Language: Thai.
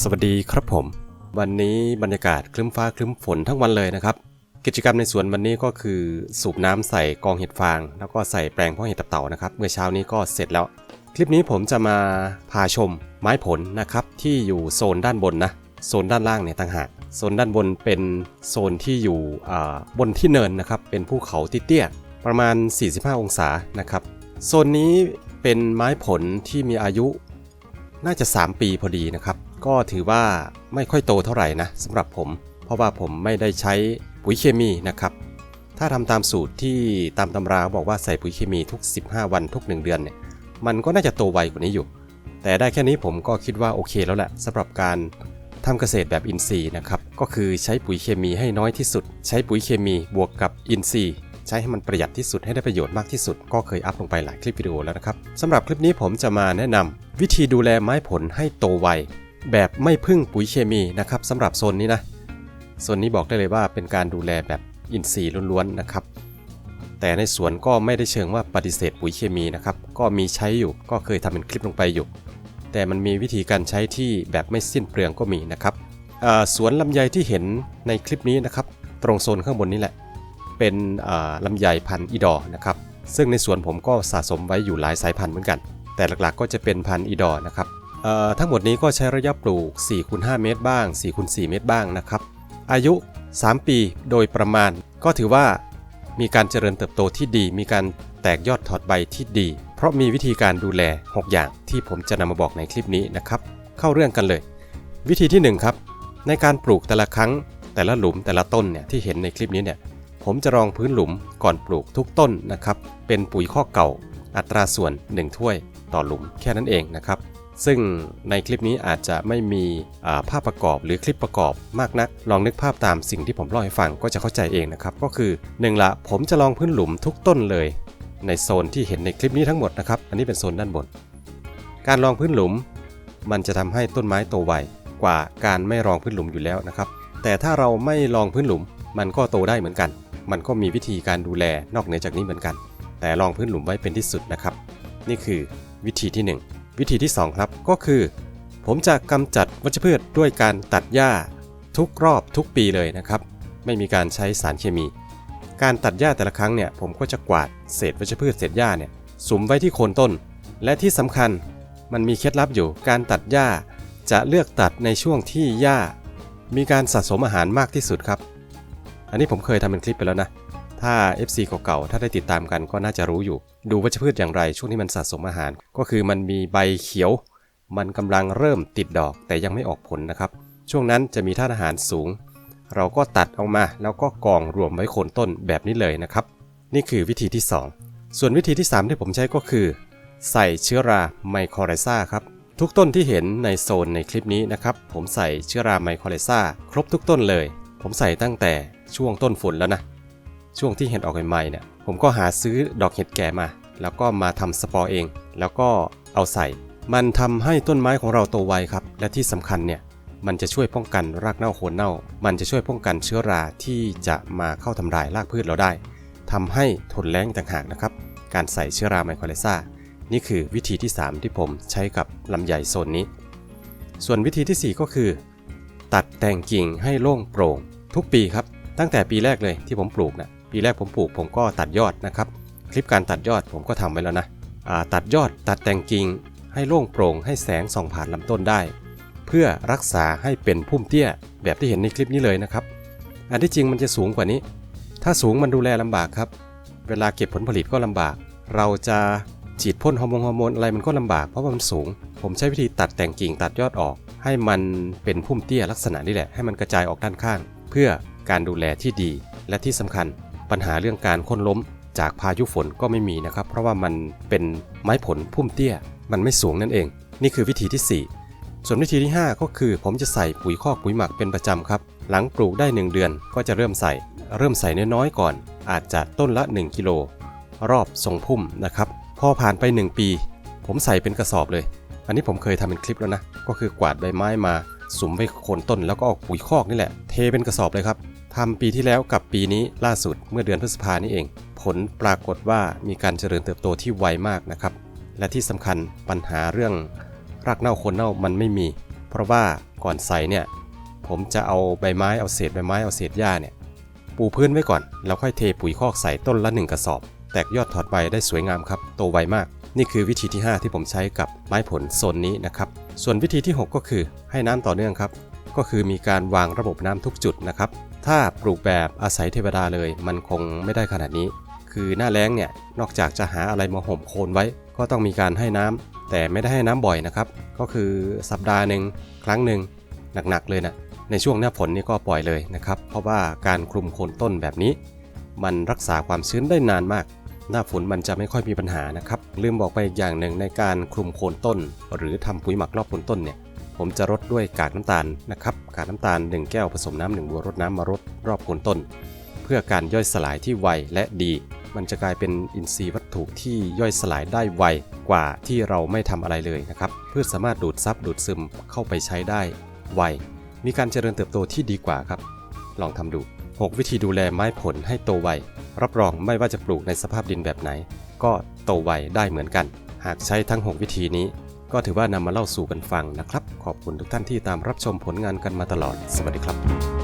สวัสดีครับผม วันนี้บรรยากาศคลึ้มฟ้าคลึ้มฝนทั้งวันเลยนะครับ กิจกรรมในสวนวันนี้ก็คือสูบน้ำใส่กองเห็ดฟาง แล้วก็ใส่แปลงเพาะเห็ดตับเต่านะครับเมื่อเช้านี้ก็เสร็จแล้ว คลิปนี้ผมจะมาพาชมไม้ผลนะครับที่อยู่โซนด้านบนนะโซนด้านล่างเนี่ยต่างหากโซนด้านบนเป็นโซนที่อยู่บนที่เนินนะครับเป็นภูเขาที่เตี้ยประมาณ 45 องศานะครับโซนนี้เป็นไม้ผลที่มีอายุน่าจะ 3 ปีพอดีนะครับ ก็ถือว่าไม่ค่อยโตเท่าไหร่นะสำหรับผม เพราะว่าผมไม่ได้ใช้ปุ๋ยเคมีนะครับ ถ้าทำตามสูตรที่ตามตำราบอกว่าใส่ปุ๋ยเคมีทุก 15 วันทุก 1 เดือนเนี่ยมันก็น่าจะโตไวกว่านี้อยู่ แต่ได้แค่นี้ผมก็คิดว่าโอเคแล้วแหละสำหรับการทำเกษตรแบบอินทรีย์นะครับก็คือใช้ปุ๋ยเคมีให้น้อยที่สุด ใช้ปุ๋ยเคมีบวกกับอินทรีย์ใช้ให้มันประหยัดที่สุดให้ได้ประโยชน์มากที่สุด ก็เคยอัพลงไปหลายคลิปวิดีโอแล้วนะครับสำหรับคลิปนี้ผมจะมาแนะนำวิธีดูแลไม้ผลให้โตไว แบบไม่พึ่งปุ๋ยเคมีนะครับสำหรับโซนนี้นะโซนนี้บอกได้เลยว่าเป็นการดูแลแบบอินทรีย์ล้วนๆนะครับ แต่ในสวนก็ไม่ได้เชิงว่าปฏิเสธปุ๋ยเคมีนะครับ ก็มีใช้อยู่ก็เคยทำเป็นคลิปลงไปอยู่ แต่มันมีวิธีการใช้ที่แบบไม่สิ้นเปลืองก็มีนะครับสวนลำไยที่เห็นในคลิปนี้นะครับ ตรงโซนข้างบนนี้แหละ เป็นลำไยพันธุ์อีดอ์นะครับซึ่งในสวนผมก็สะสมไว้อยู่หลายสายพันธุ์เหมือนกัน แต่หลักๆก็จะเป็นพันธุ์อีดอ์นะครับ ทั้งหมดนี้ก็ใช้ระยะปลูก4คูณ5เมตรบ้าง4คูณ4เมตรบ้างนะครับ อายุ 3 ปีโดยประมาณ ก็ถือว่ามีการเจริญเติบโตที่ดี มีการแตกยอดถอดใบที่ดี เพราะมีวิธีการดูแล 6 อย่างที่ผมจะนำมาบอกในคลิปนี้นะครับ เข้าเรื่องกันเลย วิธีที่ 1 ครับ ในการปลูกแต่ละครั้ง แต่ละหลุมแต่ละต้นเนี่ยที่เห็นในคลิปนี้เนี่ยผมจะรองพื้นหลุมก่อนปลูกทุกต้นนะครับ เป็นปุ๋ยข้อกเก่า อัตราส่วน 1 ถ้วยต่อหลุมแค่นั้นเองนะครับ ซึ่งในคลิปนี้อาจจะไม่มีภาพประกอบหรือคลิปประกอบมากนัก ลองนึกภาพตามสิ่งที่ผมเล่าให้ฟังก็จะเข้าใจเองนะครับ ก็คือ1ละผมจะลองพื้นหลุมทุกต้นเลย ในโซนที่เห็นในคลิปนี้ทั้งหมดนะครับ อันนี้เป็นโซนด้านบน การรองพื้นหลุม มันจะทำให้ต้นไม้โตไวกว่าการไม่รองพื้นหลุมอยู่แล้วนะครับ แต่ถ้าเราไม่รองพื้นหลุม มันก็โตได้เหมือนกัน มันก็มีวิธีการดูแลนอกเหนือจากนี้เหมือนกัน แต่รองพื้นหลุมไว้เป็นที่สุดนะครับ นี่คือวิธีที่ 1 วิธีที่ 2 ครับก็คือ ผมจะกำจัดวัชพืชด้วยการตัดหญ้าทุกรอบทุกปีเลยนะครับ ไม่มีการใช้สารเคมี การตัดหญ้าแต่ละครั้งเนี่ยผมก็จะกวาดเศษวัชพืชเศษหญ้าเนี่ยสุมไว้ที่โคนต้น และที่สำคัญมันมีเคล็ดลับอยู่การตัดหญ้าจะเลือกตัดในช่วงที่หญ้า มีการสะสมอาหารมากที่สุดครับ อันนี้ผมเคยทำเป็นคลิปไปแล้วนะ ถ้า FC เก่าๆ ถ้าได้ติดตามกันก็น่าจะรู้อยู่ ดูวัชพืชอย่างไร ช่วงที่มันสะสมอาหาร ก็คือมันมีใบเขียว มันกำลังเริ่มติดดอกแต่ยังไม่ออกผลนะครับ ช่วงนั้นจะมีธาตุอาหารสูง เราก็ตัดออกมาแล้วก็กองรวมไว้โคนต้นแบบนี้เลยนะครับ นี่คือวิธีที่ 2 ส่วนวิธีที่ 3 ที่ผมใช้ก็คือ ใส่เชื้อราไมโครไรซ่าครับทุกต้นที่เห็นในโซนในคลิปนี้นะครับ ผมใส่เชื้อราไมโครไรซ่าครบทุกต้นเลย ผมใส่ตั้งแต่ช่วงต้นฝนแล้วนะ ช่วงที่เห็ดออกใหม่ๆเนี่ยผมก็หาซื้อดอกเห็ดแก่มา แล้วก็มาทำสปอร์เอง แล้วก็เอาใส่ มันทำให้ต้นไม้ของเราโตไวครับ และที่สำคัญเนี่ยมันจะช่วยป้องกันรากเน่าโคนเน่า มันจะช่วยป้องกันเชื้อราที่จะมาเข้าทำลายรากพืชเราได้ทำให้ทนแล้งต่างหากนะครับ การใส่เชื้อราไมโครไลซ่า นี่คือวิธีที่ 3 ที่ผมใช้กับลำไยโซนนี้ ส่วนวิธีทีสี่ 4 ก็คือ ตัดแต่งกิ่งให้โล่งโปร่ง ทุกปีครับ ตั้งแต่ปีแรกเลยที่ผมปลูกนะ ปีแรกผมปลูกผมก็ตัดยอดนะครับ คลิปการตัดยอดผมก็ทำไว้แล้วนะตัดยอดตัดแต่งกิ่งให้โล่งโปร่งให้แสงส่องผ่านลำต้นได้ เพื่อรักษาให้เป็นพุ่มเตี้ย แบบที่เห็นในคลิปนี้เลยนะครับ อันที่จริงมันจะสูงกว่านี้ ถ้าสูงมันดูแลลำบากครับ เวลาเก็บผลผลิตก็ลำบาก เราจะฉีดพ่นฮอร์โมนฮอร์โมนอะไรมันก็ลำบากเพราะว่ามันสูง ผมใช้วิธีตัดแต่งกิ่งตัดยอดออก ให้มันเป็นพุ่มเตี้ยลักษณะนี้แหละให้มันกระจายออกด้านข้าง เพื่อการดูแลที่ดีและที่สำคัญ ปัญหาเรื่องการค่นล้มจากพายุฝนก็ไม่มีนะครับ เพราะว่ามันเป็นไม้ผลพุ่มเตี้ย มันไม่สูงนั่นเอง นี่คือวิธีที่ 4 ส่วนวิธีที่ 5 ก็คือผมจะใส่ปุ๋ยคอกปุ๋ยหมักเป็นประจำครับ หลังปลูกได้ 1 เดือนก็จะเริ่มใส่ เริ่มใส่น้อยๆก่อน อาจจะต้นละ 1 กิโล รอบทรงพุ่มนะครับ พอผ่านไป 1 ปี ผมใส่เป็นกระสอบเลย อันนี้ผมเคยทำเป็นคลิปแล้วนะ ก็คือกวาดใบไม้มาสุมไว้โคนต้นแล้วก็เอาปุ๋ยคอกนี่แหละ เทเป็นกระสอบเลยครับ ทำปีที่แล้วกับปีนี้ล่าสุดเมื่อเดือนพฤษภานี่เอง ผลปรากฏว่ามีการเจริญเติบโตที่ไวมากนะครับ และที่สำคัญปัญหาเรื่องรากเน่าโคนเน่ามันไม่มี เพราะว่าก่อนใส่เนี่ยผมจะเอาใบไม้เอาเศษใบไม้เอาเศษหญ้าเนี่ยปูพื้นไว้ก่อนแล้วค่อยเทปุ๋ยคอกใส่ต้นละ1กระสอบ แตกยอดถอดใบได้สวยงามครับโตไวมาก นี่คือวิธีที่ 5 ที่ผมใช้กับไม้ผลโซนนี้นะครับส่วนวิธีที่ 6 ก็คือให้น้ำต่อเนื่องครับ ก็คือมีการวางระบบน้ำทุกจุดนะครับ ถ้าปลูกแบบอาศัยเทวดาเลย มันคงไม่ได้ขนาดนี้ คือหน้าแล้งเนี่ยนอกจากจะหาอะไรมาห่มโคนไว้ ก็ต้องมีการให้น้ำแต่ไม่ได้ให้น้ำบ่อยนะครับ ก็คือสัปดาห์หนึ่งครั้งหนึ่งหนักๆเลยนะในช่วงหน้าฝนนี่ก็ปล่อยเลยนะครับ เพราะว่าการคลุมโคนต้นแบบนี้ มันรักษาความชื้นได้นานมาก หน้าฝนมันจะไม่ค่อยมีปัญหานะครับ ลืมบอกไปอีกอย่างหนึ่งในการคลุมโคนต้น หรือทำปุ๋ยหมักรอบโคนต้นเนี่ย ผมจะรดด้วยกากน้ำตาลนะครับ กากน้ำตาล 1 แก้วผสมน้ำหนึ่งบัวรดน้ำมารดรอบโคนต้น เพื่อการย่อยสลายที่ไวและดี มันจะกลายเป็นอินทรีย์วัตถุที่ย่อยสลายได้ไวกว่าที่เราไม่ทำอะไรเลยนะครับพืชสามารถดูดซับดูดซึมเข้าไปใช้ได้ไว มีการเจริญเติบโตที่ดีกว่าครับ ลองทำดู 6 วิธีดูแลไม้ผลให้โตไว รับรองไม่ว่าจะปลูกในสภาพดินแบบไหน ก็โตไวได้เหมือนกัน หากใช้ทั้ง 6 วิธีนี้ ก็ถือว่านำมาเล่าสู่กันฟังนะครับ ขอบคุณทุกท่านที่ตามรับชมผลงานกันมาตลอด สวัสดีครับ